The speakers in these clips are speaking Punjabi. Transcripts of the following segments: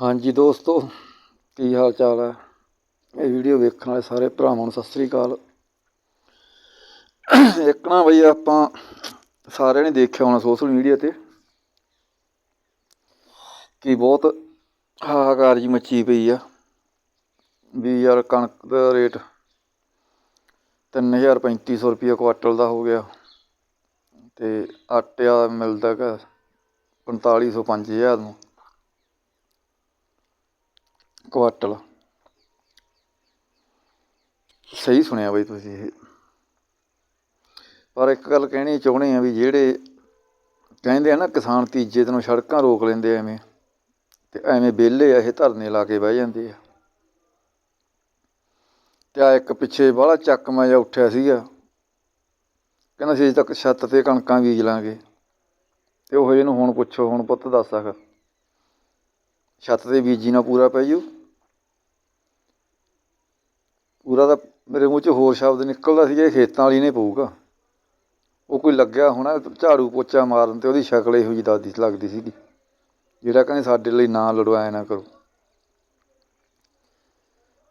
ਹਾਂਜੀ ਦੋਸਤੋ, ਕੀ ਹਾਲ ਚਾਲ ਹੈ? ਇਹ ਵੀਡੀਓ ਵੇਖਣ ਵਾਲੇ ਸਾਰੇ ਭਰਾਵਾਂ ਨੂੰ ਸਤਿ ਸ੍ਰੀ ਅਕਾਲ। ਇੱਕ ਨਾ ਬਈ ਆਪਾਂ ਸਾਰਿਆਂ ਨੇ ਦੇਖਿਆ ਹੋਣਾ ਸੋਸ਼ਲ ਮੀਡੀਆ ਤੇ ਕਿ ਬਹੁਤ ਹਾਹਾਕਾਰ ਜੀ ਮੱਚੀ ਪਈ ਆ। ਵੀ ਯਾਰ ਕਣਕ ਦਾ ਰੇਟ 3000 3500 ਰੁਪਏ ਕੁਆਟਲ ਦਾ ਹੋ ਗਿਆ। ਤੇ ਆਟੇ ਦਾ ਮਿਲਦਾ ਗਾ 4500 5000 ਨੂੰ। ਕੁਆਟਲ ਸਹੀ ਸੁਣਿਆ ਬਈ ਤੁਸੀਂ ਇਹ। ਪਰ ਇੱਕ ਗੱਲ ਕਹਿਣੀ ਚਾਹੁੰਦੇ ਆ ਵੀ ਜਿਹੜੇ ਕਹਿੰਦੇ ਆ ਨਾ ਕਿਸਾਨ ਤੀਜੇ ਦਿਨੋਂ ਸੜਕਾਂ ਰੋਕ ਲੈਂਦੇ ਐਵੇਂ, ਤੇ ਐਵੇਂ ਵਿਹਲੇ ਆ, ਇਹ ਧਰਨੇ ਲਾ ਕੇ ਬਹਿ ਜਾਂਦੇ ਆ। ਤੇ ਆ ਇੱਕ ਪਿੱਛੇ ਬਾਹਲਾ ਚੱਕਮਾ ਜਿਹਾ ਉੱਠਿਆ ਸੀਗਾ। ਕਹਿੰਦਾ ਸੀ ਤੱਕ ਛੱਤ ਤੇ ਕਣਕਾਂ ਬੀਜ ਲਾਂਗੇ। ਤੇ ਉਹ ਇਹਨੂੰ ਹੁਣ ਪੁੱਛੋ, ਹੁਣ ਪੁੱਤ ਦੱਸ ਸਕ ਛੱਤ ਤੇ ਬੀਜੀ ਨਾ ਪੂਰਾ ਪੈ ਜੂ? ਪੂਰਾ ਤਾਂ ਮੇਰੇ ਮੂੰਹ 'ਚ ਹੋਰ ਸ਼ਬਦ ਨਿਕਲਦਾ ਸੀ ਇਹ ਖੇਤਾਂ ਵਾਲੀ ਨੇ ਪਊਗਾ। ਉਹ ਕੋਈ ਲੱਗਿਆ ਹੋਣਾ, ਝਾੜੂ ਪੋਚਾ ਮਾਰਨ ਤੇ ਉਹਦੀ ਸ਼ਕਲ ਇਹੋ ਜਿਹੀ ਦਾਦੀ ਲੱਗਦੀ ਸੀਗੀ। ਜਿਹੜਾ ਕਹਿੰਦੇ ਸਾਡੇ ਲਈ ਨਾ ਲੜੋ, ਐ ਨਾ ਕਰੋ।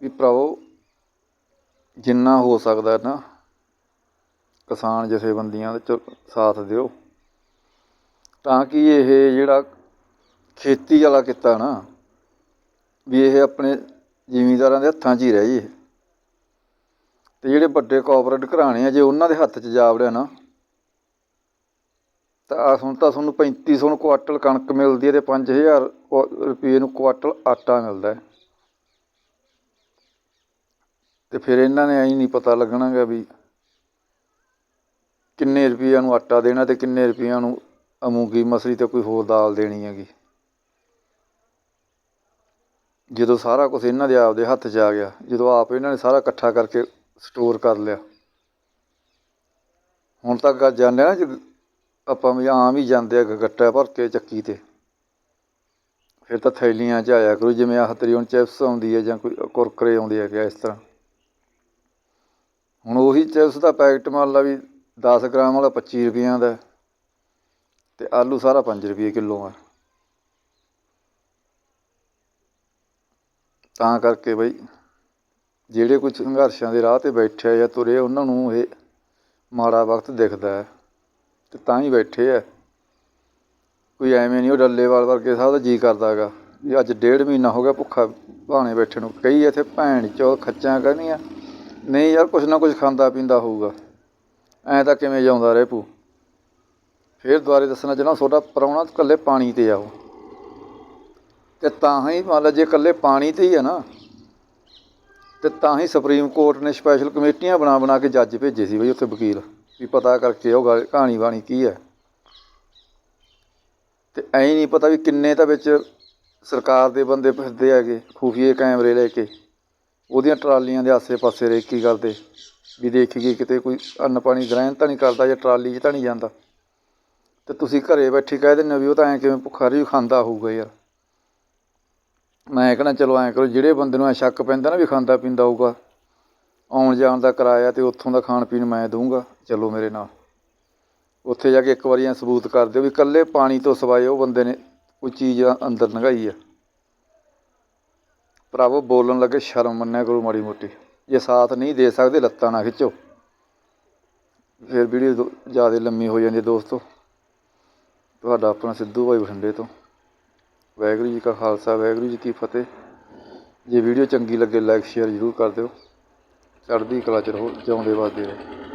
ਵੀ ਭਰਾਓ ਜਿੰਨਾ ਹੋ ਸਕਦਾ ਨਾ, ਕਿਸਾਨ ਜਥੇਬੰਦੀਆਂ ਦੇ ਸਾਥ ਦਿਓ। ਤਾਂ ਕਿ ਇਹ ਜਿਹੜਾ ਖੇਤੀ ਵਾਲਾ ਕਿੱਤਾ ਨਾ, ਵੀ ਇਹ ਆਪਣੇ ਜ਼ਿਮੀਂਦਾਰਾਂ ਦੇ ਹੱਥਾਂ 'ਚ ਹੀ ਰਹਿ ਜੇ। ਤੇ ਜਿਹੜੇ ਵੱਡੇ ਕੋਆਪਰੇਟ ਘਰਾਣੇ ਆ, ਜੇ ਉਹਨਾਂ ਦੇ ਹੱਥ 'ਚ ਜਾ ਵੜਿਆ ਨਾ, ਤਾਂ ਹੁਣ ਤਾਂ ਤੁਹਾਨੂੰ 3500 ਨੂੰ ਕੁਆਟਲ ਕਣਕ ਮਿਲਦੀ ਹੈ ਤੇ 5000 ਰੁਪਏ ਨੂੰ ਕੁਆਟਲ ਆਟਾ ਮਿਲਦਾ ਹੈ। ਤੇ ਫਿਰ ਇਹਨਾਂ ਨੇ ਐਂ ਨਹੀਂ ਪਤਾ ਲੱਗਣਾਗਾ ਵੀ ਕਿੰਨੇ ਰੁਪਈਆਂ ਨੂੰ ਆਟਾ ਦੇਣਾ ਤੇ ਕਿੰਨੇ ਰੁਪਈਆਂ ਨੂੰ ਅਮੂੰਗੀ ਮਸਰੀ ਤੇ ਕੋਈ ਹੋਰ ਦਾਲ ਦੇਣੀ ਹੈਗੀ। ਜਦੋਂ ਸਾਰਾ ਕੁਝ ਇਹਨਾਂ ਦੇ ਆਪਦੇ ਹੱਥ 'ਚ ਆ ਗਿਆ, ਜਦੋਂ ਆਪ ਇਹਨਾਂ ਨੇ ਸਾਰਾ ਇਕੱਠਾ ਕਰਕੇ ਸਟੋਰ ਕਰ ਲਿਆ। ਹੁਣ ਤੱਕ ਜਾਂਦੇ ਨਾ ਜ- ਆਪਾਂ ਵੀ ਆਮ ਹੀ ਜਾਂਦੇ ਆ ਗੱਟਾ ਭਰ ਕੇ ਚੱਕੀ ਤੇ। ਫਿਰ ਤਾਂ ਥੈਲੀਆਂ 'ਚ ਆਇਆ ਕਰੋ, ਜਿਵੇਂ ਆਹ ਤਰੀ ਹੁਣ ਚਿਪਸ ਆਉਂਦੀ ਹੈ ਜਾਂ ਕੋਈ ਕੁਰਕਰੇ ਆਉਂਦੇ ਹੈਗੇ ਆ ਇਸ ਤਰ੍ਹਾਂ। ਹੁਣ ਉਹੀ ਚਿਪਸ ਦਾ ਪੈਕਟ ਮੰਨ ਲਾ ਵੀ 10 ਗ੍ਰਾਮ ਵਾਲਾ 25 ਰੁਪਈਆਂ ਦਾ ਹੈ ਤੇ ਆਲੂ ਸਾਰਾ 5 ਰੁਪਏ ਕਿਲੋ ਆ। ਤਾਂ ਕਰਕੇ ਬਈ ਜਿਹੜੇ ਕੋਈ ਸੰਘਰਸ਼ਾਂ ਦੇ ਰਾਹ ਤੇ ਬੈਠੇ ਜਾਂ ਤੁਰੇ, ਉਹਨਾਂ ਨੂੰ ਇਹ ਮਾੜਾ ਵਕਤ ਦਿਖਦਾ ਹੈ ਅਤੇ ਤਾਂ ਹੀ ਬੈਠੇ ਹੈ ਕੋਈ ਐਵੇਂ ਨਹੀਂ ਉਹ ਡੱਲੇਵਾਲ ਵਰਗੇ ਸਾਹਿਬ ਦਾ ਜੀ ਕਰਦਾ ਹੈਗਾ ਵੀ ਅੱਜ ਡੇਢ ਮਹੀਨਾ ਹੋ ਗਿਆ ਭੁੱਖਾ ਭਾਣੇ ਬੈਠੇ ਨੂੰ। ਕਈ ਇੱਥੇ ਭੈਣ ਚੋ ਖੱਚਾਂ ਕਹਿੰਦੀਆਂ ਨਹੀਂ ਯਾਰ, ਕੁਛ ਨਾ ਕੁਛ ਖਾਂਦਾ ਪੀਂਦਾ ਹੋਊਗਾ। ਐਂ ਤਾਂ ਕਿਵੇਂ ਜਾਉਂਦਾ ਰਹੇ ਪੂ ਫਿਰ ਦੁਬਾਰੇ ਦੱਸਣਾ ਚਾਹਣਾ ਤੁਹਾਡਾ ਪ੍ਰਾਹੁਣਾ ਇਕੱਲੇ ਪਾਣੀ ਤੇ ਆਓ ਤੇ ਤਾਂ ਹੀ ਮੰਨ ਲਾ ਜੇ ਇਕੱਲੇ ਪਾਣੀ ਤੇ ਹੀ ਆ ਨਾ ਤੇ ਤਾਂ ਹੀ ਸੁਪਰੀਮ ਕੋਰਟ ਨੇ ਸਪੈਸ਼ਲ ਕਮੇਟੀਆਂ ਬਣਾ ਬਣਾ ਕੇ ਜੱਜ ਭੇਜੇ ਸੀ ਬਈ ਉੱਥੇ ਵਕੀਲ, ਵੀ ਪਤਾ ਕਰਕੇ ਉਹ ਗੱਲ- ਕਹਾਣੀ ਬਾਣੀ ਕੀ ਹੈ। ਤੇ ਐਂ ਨਹੀਂ ਪਤਾ ਵੀ ਕਿੰਨੇ ਤਾਂ ਵਿੱਚ ਸਰਕਾਰ ਦੇ ਬੰਦੇ ਫਿਰਦੇ ਹੈਗੇ, ਖੂਫੀਏ ਕੈਮਰੇ ਲੈ ਕੇ, ਉਹਦੀਆਂ ਟਰਾਲੀਆਂ ਦੇ ਆਸੇ-ਪਾਸੇ ਰੇਕੀ ਕਰਦੇ, ਵੀ ਦੇਖੀਏ ਕਿਤੇ ਕੋਈ ਅੰਨ ਪਾਣੀ ਗ੍ਰਹਿਣ ਤਾਂ ਨਹੀਂ ਕਰਦਾ ਜਾਂ ਟਰਾਲੀ 'ਚ ਤਾਂ ਨਹੀਂ ਜਾਂਦਾ। ਤੇ ਤੁਸੀਂ ਘਰੇ ਬੈਠੇ ਕਹਿ ਦਿੰਦੇ ਹੋ ਵੀ ਉਹ ਤਾਂ ਐਂ ਕਿਵੇਂ ਭੁੱਖਾ ਰਹੀ ਖਾਂਦਾ ਹੋਊਗਾ ਯਾਰ। ਮੈਂ ਕਹਿਣਾ ਚਲੋ ਐਂ ਕਰੋ, ਜਿਹੜੇ ਬੰਦੇ ਨੂੰ ਐਂ ਸ਼ੱਕ ਪੈਂਦਾ ਨਾ ਵੀ ਖਾਂਦਾ ਪੀਂਦਾ ਹੋਊਗਾ, ਆਉਣ ਜਾਣ ਦਾ ਕਿਰਾਇਆ ਅਤੇ ਉੱਥੋਂ ਦਾ ਖਾਣ ਪੀਣ ਮੈਂ ਦਊਂਗਾ, ਚਲੋ ਮੇਰੇ ਨਾਲ। ਉੱਥੇ ਜਾ ਕੇ ਇੱਕ ਵਾਰੀ ਐਂ ਸਬੂਤ ਕਰ ਦਿਓ ਵੀ ਇਕੱਲੇ ਪਾਣੀ ਤੋਂ ਸਿਵਾਏ ਉਹ ਬੰਦੇ ਨੇ ਕੋਈ ਚੀਜ਼ ਅੰਦਰ ਲੰਘਾਈ ਆ। ਭਰਾਵੋ, ਬੋਲਣ ਲੱਗੇ ਸ਼ਰਮ ਮੰਨਿਆ ਕਰੋ ਮਾੜੀ ਮੋਟੀ। ਜੇ ਸਾਥ ਨਹੀਂ ਦੇ ਸਕਦੇ, ਲੱਤਾਂ ਨਾ ਖਿੱਚੋ। ਫਿਰ ਵੀਡੀਓ ਜ਼ਿਆਦਾ ਲੰਮੀ ਹੋ ਜਾਂਦੀ ਦੋਸਤੋ। ਤੁਹਾਡਾ ਆਪਣਾ ਸਿੱਧੂ ਭਾਈ ਬਠਿੰਡੇ ਤੋਂ। ਵਾਹਿਗੁਰੂ ਜੀ ਕਾ ਖਾਲਸਾ, ਵਾਹਿਗੁਰੂ ਜੀ ਕੀ ਫਤਿਹ। ਜੇ ਵੀਡੀਓ ਚੰਗੀ ਲੱਗੇ ਲਾਈਕ ਸ਼ੇਅਰ ਜ਼ਰੂਰ ਕਰ ਦਿਓ। ਚੜ੍ਹਦੀ ਕਲਾ ਚ ਰਹੋ, ਜਿਉਂਦੇ ਵੱਸਦੇ ਰਹੋ।